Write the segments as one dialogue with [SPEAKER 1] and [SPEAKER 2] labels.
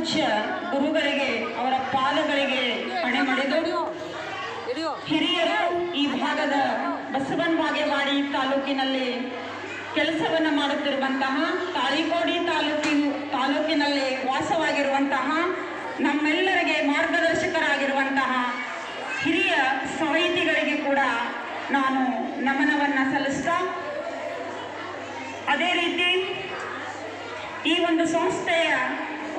[SPEAKER 1] ಪೂಜ್ಯ ಗುರುಗಳಿಗೆ, ಅವರ ಪಾದಗಳಿಗೆ ಪಣೆ ಮಾಡಿದರು. ಹಿರಿಯರು ಈ ಭಾಗದ ಬಸವನ್ ಬಾಗೇವಾಡಿ ತಾಲೂಕಿನಲ್ಲಿ ಕೆಲಸವನ್ನು ಮಾಡುತ್ತಿರುವಂತಹ ತಾಳಿಕೋಡಿ ತಾಲೂಕಿನ, ತಾಲೂಕಿನಲ್ಲಿ ವಾಸವಾಗಿರುವಂತಹ ನಮ್ಮೆಲ್ಲರಿಗೆ ಮಾರ್ಗದರ್ಶಕರಾಗಿರುವಂತಹ ಹಿರಿಯ ಸಾಹಿತಿಗಳಿಗೆ ಕೂಡ ನಾನು ನಮನವನ್ನು ಸಲ್ಲಿಸ್ತಾ, ಅದೇ ರೀತಿ ಈ ಒಂದು ಸಂಸ್ಥೆಯ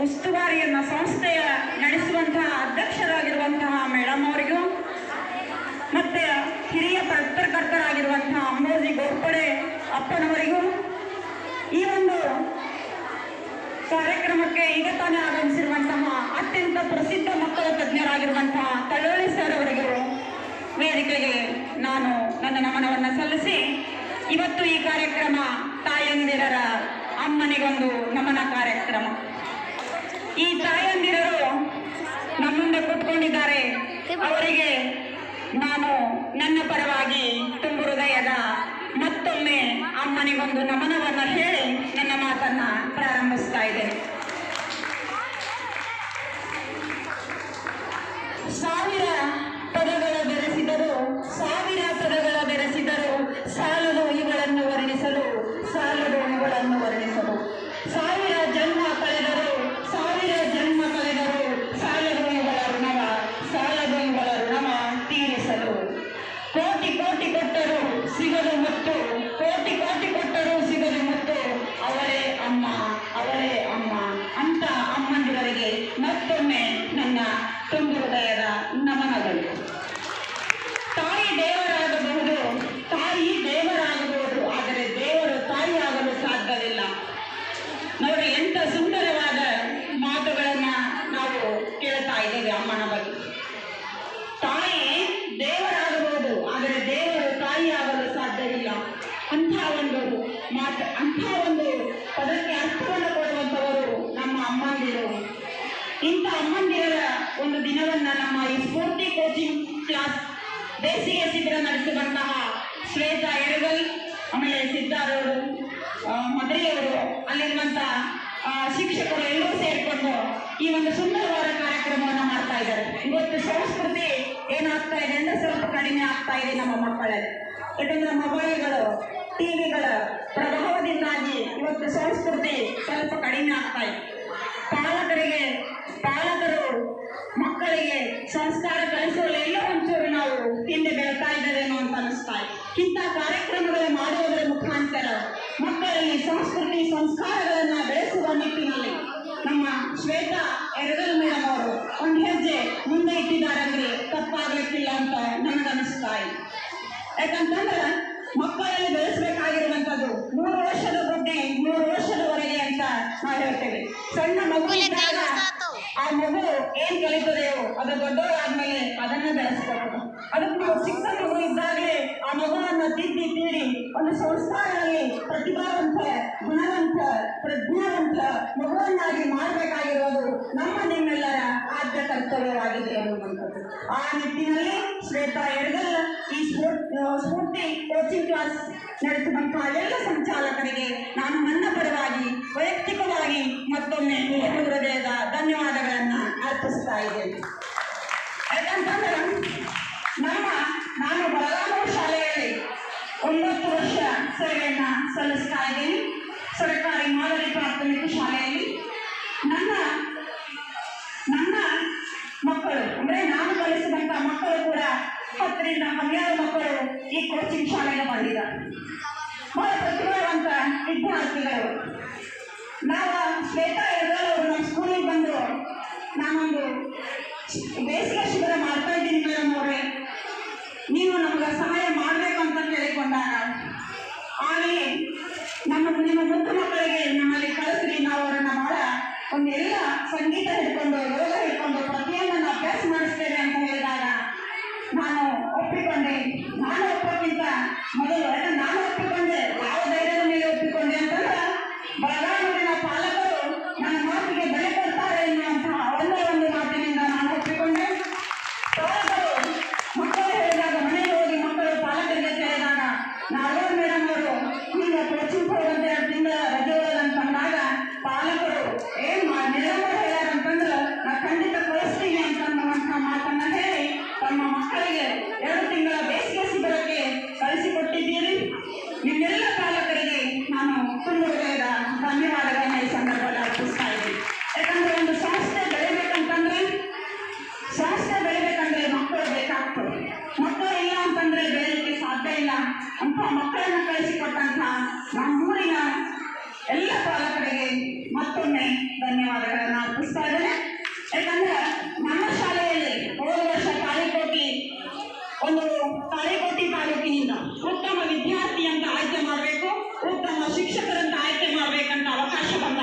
[SPEAKER 1] ಉಸ್ತುವಾರಿಯನ್ನ ಸಂಸ್ಥೆಯ ನಡೆಸುವಂತಹ ಅಧ್ಯಕ್ಷರಾಗಿರುವಂತಹ ಮೇಡಮ್ ಅವರಿಗೂ, ಮತ್ತೆ ಹಿರಿಯ ಪತ್ರಕರ್ತರಾಗಿರುವಂತಹ ಅಂಬೋಜಿ ಗೋಪಡೆ ಅಪ್ಪನವರಿಗೂ ಈ ಒಂದು ಕಾರ್ಯಕ್ರಮಕ್ಕೆ ಈಗ ತಾನೇ ಆಗಮಿಸಿರುವಂತಹ ಅತ್ಯಂತ ಪ್ರಸಿದ್ಧ ಮಕ್ಕಳ ತಜ್ಞರಾಗಿರುವಂತಹ ತಳ್ಳೋಳಿ ಸರ್ ಅವರಿಗೂ ವೇದಿಕೆಗೆ ನಾನು ನನ್ನ ನಮನವನ್ನು ಸಲ್ಲಿಸಿ, ಇವತ್ತು ಈ ಕಾರ್ಯಕ್ರಮ ತಾಯಂದಿರರ ಅಮ್ಮನಿಗೊಂದು ನಮನ ಕಾರ್ಯಕ್ರಮ. ಈ ತಾಯಂದಿರರು ನಮ್ಮ ಮುಂದೆ ಕೂತ್ಕೊಂಡಿದ್ದಾರೆ. ಅವರಿಗೆ ನಾನು ನನ್ನ ಪರವಾಗಿ ತುಂಬು ಹೃದಯದ ಮತ್ತೊಮ್ಮೆ ಅಮ್ಮನಿಗೊಂದು ನಮನವನ್ನು ಹೇಳಿ ನನ್ನ ಮಾತನ್ನ ಪ್ರಾರಂಭಿಸ್ತಾ ಇದ್ದೇನೆ. ಬಗ್ಗೆ ತಾಯಿ ದೇವರಾಗಬಹುದು ಆದರೆ ದೇವರು ತಾಯಿಯಾಗಲು ಸಾಧ್ಯವಿಲ್ಲ. ಅಂಥ ಒಂದು ಮಾತು ಅಂಥ ಒಂದು ಪದಕ್ಕೆ ಅರ್ಥವನ್ನು ಕೊಡುವಂಥವರು ನಮ್ಮ ಅಮ್ಮಂದಿರು. ಇಂಥ ಅಮ್ಮಂದಿರ ಒಂದು ದಿನವನ್ನ ನಮ್ಮ ಈ ಸ್ಫೂರ್ತಿ ಕೋಚಿಂಗ್ ಕ್ಲಾಸ್ ಬೇಸಿಗೆ ಶಿಬಿರ ನಡೆಸುವಂತಹ ಶ್ವೇತಾ ಎರಗಲ್ ಆಮೇಲೆ ಸಿದ್ದಾರವರು ಮದುವೆಯವರು ಅಲ್ಲಿರುವಂಥ ಆ, ಶಿಕ್ಷಕರು ಎಲ್ಲರೂ ಸೇರಿಕೊಂಡು ಈ ಒಂದು ಸುಂದರವಾದ ಕಾರ್ಯಕ್ರಮವನ್ನು ಮಾಡ್ತಾ ಇದ್ದಾರೆ. ಇವತ್ತು ಸಂಸ್ಕೃತಿ ಏನಾಗ್ತಾ ಇದೆ ಅಂದ್ರೆ ಸ್ವಲ್ಪ ಕಡಿಮೆ ಆಗ್ತಾ ಇದೆ ನಮ್ಮ ಮಕ್ಕಳಲ್ಲಿ. ಯಾಕಂದ್ರೆ ಮೊಬೈಲ್ಗಳು ಟಿವಿಗಳ ಪ್ರಭಾವದಿಂದಾಗಿ ಇವತ್ತು ಸಂಸ್ಕೃತಿ ಸ್ವಲ್ಪ ಕಡಿಮೆ ಆಗ್ತಾ ಇದೆ. ಪಾಲಕರಿಗೆ, ಪಾಲಕರು, ಮಕ್ಕಳಿಗೆ ಸಂಸ್ಕಾರ ಕಲಿಸಲು ಎಲ್ಲೋ ಒಂಚೂರು ನಾವು ಹಿಂದೆ ಬೆಳ್ತಾ ಇದ್ದೇವೇನೋ ಅಂತ ಅನಿಸ್ತಾ ಇದೆ. ಇಂಥ ಕಾರ್ಯಕ್ರಮಗಳು ಮಾಡುವುದರ ಮುಖಾಂತರ ಮಕ್ಕಳಲ್ಲಿ ಸಂಸ್ಕೃತಿ, ಸಂಸ್ಕಾರಗಳನ್ನು ಬೆಳೆಸುವ ನಿಟ್ಟಿನಲ್ಲಿ ನಮ್ಮ ಶ್ವೇತಾ ಎರಗಲ್ ಮೇಡಮ್ ಅವರು ಒಂದು ಹೆಜ್ಜೆ ಮುಂದೆ ಇಟ್ಟಿದ್ದಾರೆ ಅಂದ್ರೆ ತಪ್ಪಾಗ್ಲಿಕ್ಕಿಲ್ಲ ಅಂತ ನನಗನ್ನಿಸ್ತಾ ಇದೆ. ಯಾಕಂತಂದ್ರೆ ಮಕ್ಕಳಲ್ಲಿ ಬೆಳೆಸಬೇಕಾಗಿರುವಂಥದ್ದು ಮೂರು ವರ್ಷದ ಬುದ್ಧಿ ಮೂರು ವರ್ಷದವರೆಗೆ ಅಂತ ನಾವು ಹೇಳ್ತೇವೆ. ಸಣ್ಣ ಮಗು ಇದ್ದಾಗ ಆ ಮಗು ಏನ್ ಕಲಿತದೆಯೋ ಅದು ದೊಡ್ಡವರಾದ್ಮೇಲೆ ಅದನ್ನ ಬೆಳೆಸ್ಬೇಕು ಅದಕ್ಕೆ ನಾವು ಚಿಕ್ಕ ಮಗು ಇದ್ದಾಗಲೇ ಆ ಮಗುವನ್ನು ತಿದ್ದಿ ತೀಡಿ ಒಂದು ಸಂಸ್ಕಾರದಲ್ಲಿ ಪ್ರತಿಭಾವಂತ, ಗುಣವಂತ, ಪ್ರಜ್ಞಾವಂತ ಮಗುವನ್ನಾಗಿ ಮಾಡಬೇಕಾಗಿರೋದು ನಮ್ಮ ನಿಮ್ಮೆಲ್ಲರ ಆದ್ಯ ಕರ್ತವ್ಯವಾಗಿದೆ ಅನ್ನುವಂಥದ್ದು. ಆ ನಿಟ್ಟಿನಲ್ಲಿ ಶ್ವೇತಾ ಎಡಗಲ್ ಈ ಸ್ಫೂರ್ತಿ ಕೋಚಿಂಗ್ ಕ್ಲಾಸ್ ನಡೆಸುವಂತಹ ಎಲ್ಲ ಸಂಚಾಲಕರಿಗೆ ನಾನು ನನ್ನ ಪರವಾಗಿ ವೈಯಕ್ತಿಕವಾಗಿ ಮತ್ತೊಮ್ಮೆ ಹೃದಯದ ಧನ್ಯವಾದಗಳನ್ನು ಅರ್ಪಿಸ್ತಾ ಇದ್ದೇನೆ. ಯಾಕಂತಂದ್ರೆ ಒಂಬತ್ತು ವರ್ಷ ಸೇವೆಯನ್ನು ಸಲ್ಲಿಸ್ತಾ ಇದ್ದೀನಿ. ಸರ್ಕಾರಿ ಮಾದರಿ ಪ್ರಾಥಮಿಕ ಶಾಲೆಯಲ್ಲಿ ನನ್ನ ನನ್ನ ಮಕ್ಕಳು, ಅಂದರೆ ನಾನು ಕಲಿಸಿದಂತ ಮಕ್ಕಳು ಕೂಡ ಹತ್ತರಿಂದ ಹನ್ನೆರಡು ಮಕ್ಕಳು ಈ ಕೋಚಿಂಗ್ ಶಾಲೆಗೆ ಬಂದಿದ್ದಾರೆ. ಬಹಳ ಪ್ರತಿಭಾವಂತ ವಿದ್ಯಾರ್ಥಿಗಳು. ನಾವು ಶ್ವೇತಾ ಎರಡಲ್ ಅವರು ನಮ್ಮ ಸ್ಕೂಲಿಗೆ ಬಂದು ನಾನೊಂದು ಬೇಸಿಗೆ ಶಿಬಿರ ಮಾಡ್ತಾ ಇದ್ದೀನಿ ಮೇಡಮ್ ಅವರೇ. ಮೊದಲು ನಾನು ಒಪ್ಪಿಕೊಂಡೆ. ಯಾವ ಧೈರ್ಯದ ಮೇಲೆ ಒಪ್ಪಿಕೊಂಡೆ ಅಂತಂದ್ರೆ ಬಳ್ಳಾರಿನ ಪಾಲಕರು ನನ್ನ ಮಾತಿಗೆ ಬೆಲೆ ಕೊಡ್ತಾರೆ ಅಂತ ಒಂದೇ ಒಂದು ಮಾತಿನಿಂದ ನಾನು ಒಪ್ಪಿಕೊಂಡೆ. ಪಾಲಕರು, ಮಕ್ಕಳು ಹೇಳಿದಾಗ, ಮನೆಗೆ ಹೋಗಿ ಮಕ್ಕಳು ಪಾಲಕರಿಗೆ ಕೇಳಿದಾಗ ನಾಲ್ವರು ಮೇಡಮ್ ಅವರು ಈಗ ಕೋಚಿಂಗ್ ಹೋಗಂತ ಎರಡು ತಿಂಗಳ ರಜೆ ಒಳಗಂತಂದಾಗ ಪಾಲಕರು ಏನ್ ಮೇಡಮ್ ಅವರು ಹೇಳ್ಯಾರಂತಂದ್ರೆ ನಾ ಖಂಡಿತ ಕಳಿಸ್ತೀನಿ ಅಂತನ್ನುವಂತಹ ಮಾತನ್ನ ಹೇಳಿ ತಮ್ಮ ಮಕ್ಕಳಿಗೆ ಎರಡು ತಿಂಗಳ ಮಾಡಬೇಕು ಒಬ್ಬ ಶಿಕ್ಷಕರಂತ ಆಯ್ಕೆ ಮಾಡಬೇಕಂತ ಅವಕಾಶ ಬಂದಾಗ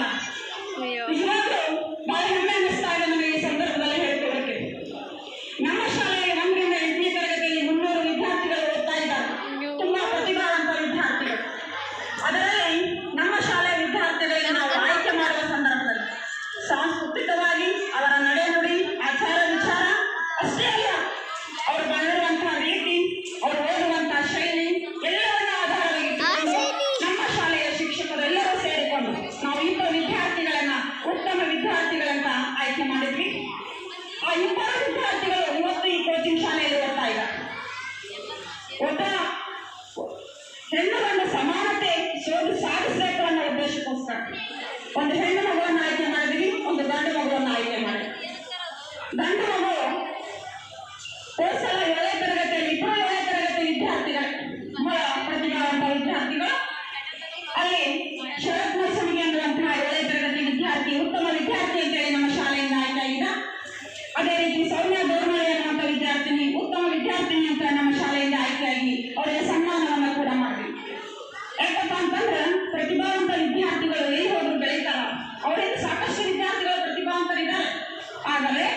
[SPEAKER 1] ಆದರೆ